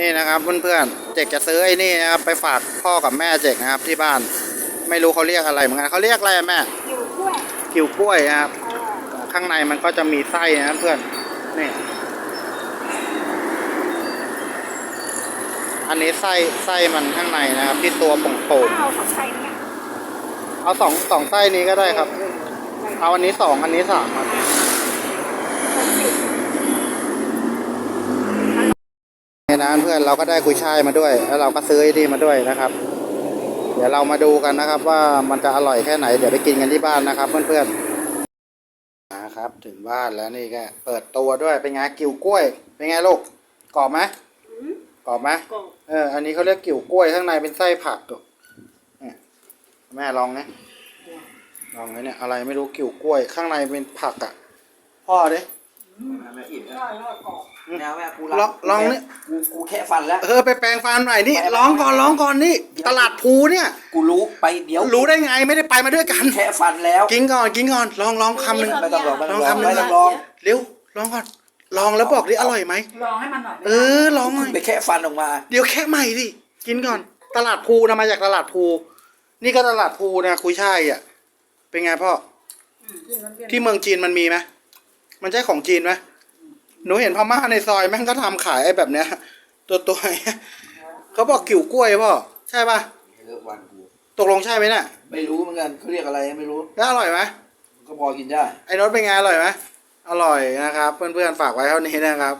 นี่นะครับเพื่อนๆเจกจะซื้อไอ้นี่นะครับไปฝากพ่อกับแม่เจกนะครับที่บ้าน ไม่รู้เขาเรียกอะไรเหมือนกันเขาเรียกอะไรอะแม่อยู่กล้วยกิวกล้วยนะครับเออข้างในมันก็จะมีไส้นะครับเพื่อนนี่อันนี้ไส้ไส้มันข้างในนะครับ ที่ตัวโป่งข้าวของใครเนี่ยๆเอาสองสองไส้นี้ก็ได้ครับ เอาอันนี้สองอันนี้สามครับหกสิบ นี่นะเพื่อนเราก็ได้กุยช่ายมาด้วย แล้วเราก็ซื้อไอ้นี่มาด้วยนะครับ เดี๋ยวเรามาดูกันนะครับ ว่ามันจะอร่อยแค่ไหนเดี๋ยวไปกินกันที่บ้านนะครับ เพื่อนๆนะครับถึงบ้านแล้วนี่ก็เปิดตัวด้วยเป็นไงกิ่วกล้วย เป็นไงลูกกรอบไหมอืมกรอบไหมกบเอออันนี้เขาเรียกกิ่วกล้วยข้างในเป็นไส้ผักดูเนี่ยแม่ลองนะลองเลยเนี่ยอะไรไม่รู้กิ่วกล้วย ข้างในเป็นผักอะพ่อดิไม่อิ่มร่อยร่อยกรอบ แนวแม่กูลองลองนี่กูกูแค่ฟันแล้ว เออไปแปรงฟันหน่อยนี่ร้องก่อนร้องก่อนนี่ตลาดภูเนี่ย กูรู้ไปเดี๋ยวรู้ได้ไงไม่ได้ไปมาด้วยกัน แค่ฟันแล้ว กินก่อนกินก่อนลองลองคำหนึ่ง ไม่ต้องลองไม่ต้องลลอองงคำหนึ่ง ไม่ต้องลองเร็วลองก่อน ลองแล้วบอกดิอร่อยไหมลองให้มันหน่อยเออลองหน่อยไปแค่ฟันออกมา เดี๋ยวแค่ใหม่ดิกินก่อน ตลาดภูนะมาจากตลาดภูนี่ก็ตลาดภูนะคุยช่ายอะเป็นไงพ่อกินมันเป็นที่เมืองจีนมันมีไหมมันใช่ของจีนไหม หนูเห็นพม่าในซอยแม่งก็ทำขายไอ้แบบเนี้ย ตัวตัวๆเนี้ยเขาบอกกิ่วกล้วยพ่อใช่ป่ะเลิกวันกูตกลงใช่ไหมเนี่ยไม่รู้เหมือนกันเขาเรียกอะไรไม่รู้แล้วอร่อยไหมก็พอกินได้ไอ้รสเป็นไงอร่อยไหมอร่อยนะครับ เพื่อนๆฝากไว้เท่านี้นะครับ